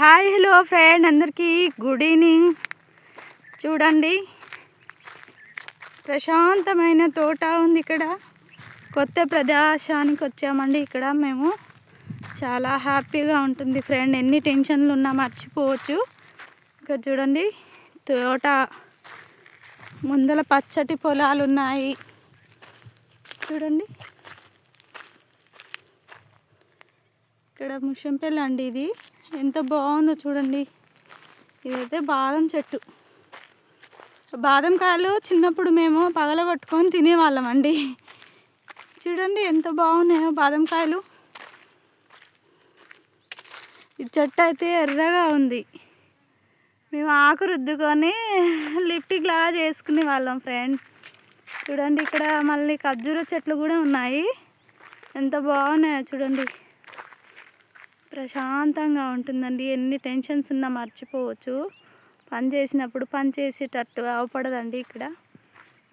Hi hello friend అందరికీ good evening. చూడండి ప్రశాంతమైన తోట ఉంది ఇక్కడ. కొత్త ప్రదేశానికి వచ్చామండి ఇక్కడ మేము. చాలా హ్యాపీగా ఉంటుంది ఫ్రెండ్ ఎన్ని టెన్షన్లు ఉన్నా మర్చిపోవచ్చు. ఇక్కడ చూడండి తోట ముందల పచ్చటి పొలాలు ఉన్నాయి చూడండి. ఇక్కడ ముషంపల్లి అండి ఇది. ఎంత బాగుందో చూడండి. ఇదైతే బాదం చెట్టు. బాదం కాయలు చిన్నప్పుడు మేము పగలగొట్టుకొని తినేవాళ్ళం అండి. చూడండి ఎంత బాగున్నాయో బాదం కాయలు. ఈ చెట్టు అయితే ఎర్రగా ఉంది. మేము ఆకు రుద్దుకొని లిప్టిక్ లాగా చేసుకునే వాళ్ళం ఫ్రెండ్. చూడండి ఇక్కడ మళ్ళీ ఖర్జూర చెట్లు కూడా ఉన్నాయి. ఎంత బాగున్నాయో చూడండి. ప్రశాంతంగా ఉంటుందండి. ఎన్ని టెన్షన్స్ ఉన్నా మర్చిపోవచ్చు. పని చేసినప్పుడు పని చేసేటట్టు అవపడదండి ఇక్కడ.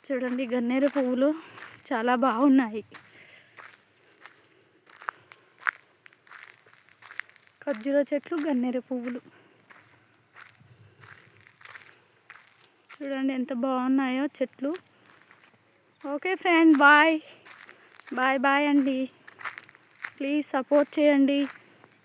చూడండి గన్నేరు పువ్వులు చాలా బాగున్నాయి. ఖర్జూర చెట్లు గన్నేరు పువ్వులు. చూడండి ఎంత బాగున్నాయో చెట్లు. Okay friend bye. Bye bye అండి. ప్లీజ్ సపోర్ట్ చేయండి.